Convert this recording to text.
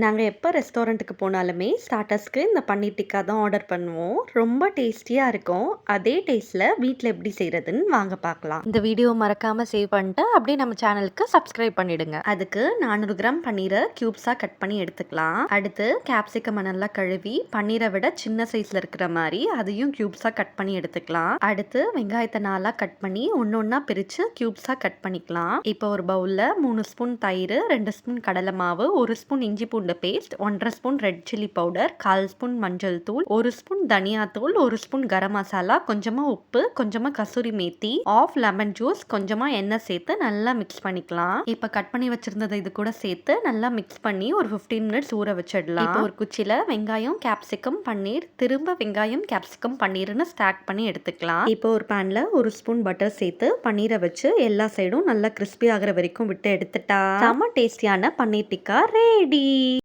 நாங்க எப்ப ரெஸ்டாரண்ட்டுக்கு போனாலுமே, ஸ்டார்ட்டர்ஸ்க்கு இந்த பன்னீர் டிக்கா தான் ஆர்டர் பண்ணுவோம். ரொம்ப டேஸ்டியா இருக்கும். அதே டேஸ்ட்ல வீட்ல எப்படி செய்றதுன்னு வாங்க பார்க்கலாம். இந்த வீடியோ மறக்காம சேவ் பண்ணிட்டு, அப்படியே நம்ம சேனலுக்கு சப்ஸ்கிரைப் பண்ணிடுங்க. அதுக்கு 400 கிராம் பன்னீர கியூப்ஸா கட் பண்ணி எடுத்துக்கலாம். அடுத்து கேப்சிகம நல்லா கழுவி, பன்னீர விட சின்ன சைஸ்ல இருக்கிற மாரி அதையும் கியூப்ஸா கட் பண்ணி எடுத்துக்கலாம். அடுத்து வெங்காயத்த நாலா கட் பண்ணி ஒண்ணு ஒண்ணா பிரிச்சு கியூப்ஸா கட் பண்ணிக்கலாம். இப்போ ஒரு பவுல்ல 3 ஸ்பூன் தயிரு, 2 ஸ்பூன் கடலை மாவு, 1 ஸ்பூன் இஞ்சி பூண்டு paste, 1 1/2 spoon red chilli powder, 1/4 spoon மஞ்சள் தூள், ஒரு ஸ்பூன் தனியா தூள், ஒரு ஸ்பூன் கரம் மசாலா, கொஞ்சமா உப்பு, கொஞ்சமா kasuri methi, half lemon juice, கொஞ்சமா எண்ணெய் சேர்த்து நல்லா மிக்ஸ் பண்ணிக்கலாம். இப்ப கட் பண்ணி வச்சிருந்ததை இது கூட சேர்த்து நல்லா மிக்ஸ் பண்ணி ஒரு 15 மினிட்ஸ் ஊற வச்சிடலாம். இப்போ ஒரு குச்சில வெங்காயம், கேப்சிகம், பன்னீர், திரும்ப வெங்காயம், கேப்சிகம், பன்னீர்னு ஸ்டாக் பண்ணி எடுத்துக்கலாம். இப்போ ஒரு பேன்ல ஒரு ஸ்பூன் பட்டர் சேர்த்து பன்னீரை வச்சு எல்லா சைடும் நல்லா கிறிஸ்பி ஆகிற வரைக்கும் விட்டு எடுத்துட்டா செம டேஸ்டியான பன்னீர் டிக்கா ரெடி